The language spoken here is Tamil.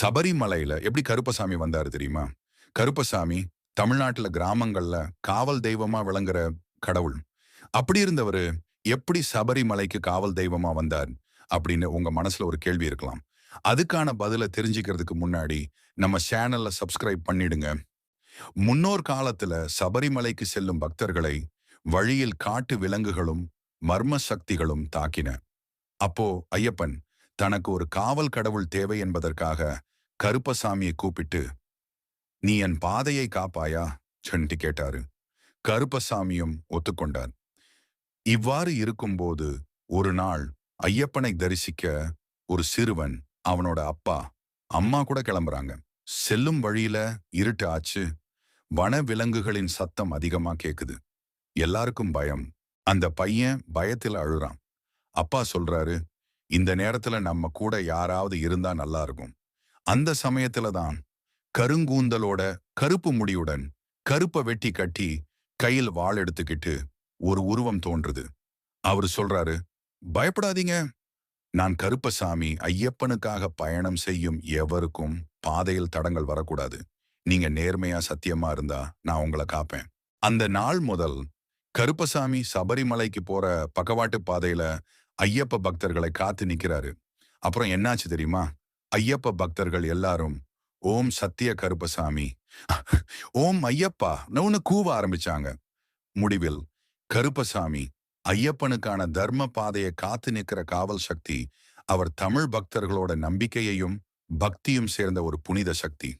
சபரிமலையில எப்படி கருப்பசாமி வந்தாரு தெரியுமா? கருப்பசாமி தமிழ்நாட்டுல கிராமங்கள்ல காவல் தெய்வமா விளங்குற கடவுள். அப்படி இருந்தவரு எப்படி சபரிமலைக்கு காவல் தெய்வமா வந்தார் அப்படின்னு உங்க மனசுல ஒரு கேள்வி இருக்கலாம். அதுக்கான பதிலை தெரிஞ்சுக்கிறதுக்கு முன்னாடி நம்ம சேனல்ல சப்ஸ்கிரைப் பண்ணிடுங்க. முன்னோர் காலத்துல சபரிமலைக்கு செல்லும் பக்தர்களை வழியில் காட்டு விலங்குகளும் மர்ம சக்திகளும் தாக்கின. அப்போ ஐயப்பன் தனக்கு ஒரு காவல் கடவுள் தேவை என்பதற்காக கருப்பசாமியை கூப்பிட்டு நீ என் பாதையை காப்பாயா? சென்ட்டு கேட்டாரு. கருப்பசாமியும் ஒத்துக்கொண்டார். இவ்வாறு இருக்கும்போது ஒரு நாள் ஐயப்பனை தரிசிக்க ஒரு சிறுவன் அவனோட அப்பா அம்மா கூட கிளம்புறாங்க. செல்லும் வழியில இருட்டு ஆச்சு. வன விலங்குகளின் சத்தம் அதிகமா கேக்குது. எல்லாருக்கும் பயம். அந்த பையன் பயத்துல அழுறான். அப்பா சொல்றாரு இந்த நேரத்துல நம்ம கூட யாராவது இருந்தா நல்லா இருக்கும். அந்த சமயத்துல தான் கருங்கூந்தலோட கருப்பு முடியுடன் கருப்பை வெட்டி கட்டி கையில் வாள் எடுத்துக்கிட்டு ஒரு உருவம் தோன்றுது. அவர் சொல்றாரு பயப்படாதீங்க. நான் கருப்பசாமி ஐயப்பனுக்காக பயணம் செய்யும் எவருக்கும் பாதையில் தடங்கள் வரக்கூடாது. நீங்க நேர்மையா சத்தியமா இருந்தா நான் உங்களை காப்பேன். அந்த நாள் முதல் கருப்பசாமி சபரிமலைக்கு போற பக்கவாட்டு பாதையில ஐயப்ப பக்தர்களை காத்து நிக்கிறாரு. அப்புறம் என்னாச்சு தெரியுமா? ஐயப்ப பக்தர்கள் எல்லாரும் ஓம் சத்திய கருப்பசாமி. ஓம் ஐயப்பா. நவுன்னு கூவ ஆரம்பிச்சாங்க. முடிவில் கருப்பசாமி ஐயப்பனுக்கான தர்ம பாதையை காத்து நிற்கிற காவல் சக்தி அவர் தமிழ் பக்தர்களோட நம்பிக்கையையும் பக்தியும் சேர்ந்த ஒரு புனித சக்தி.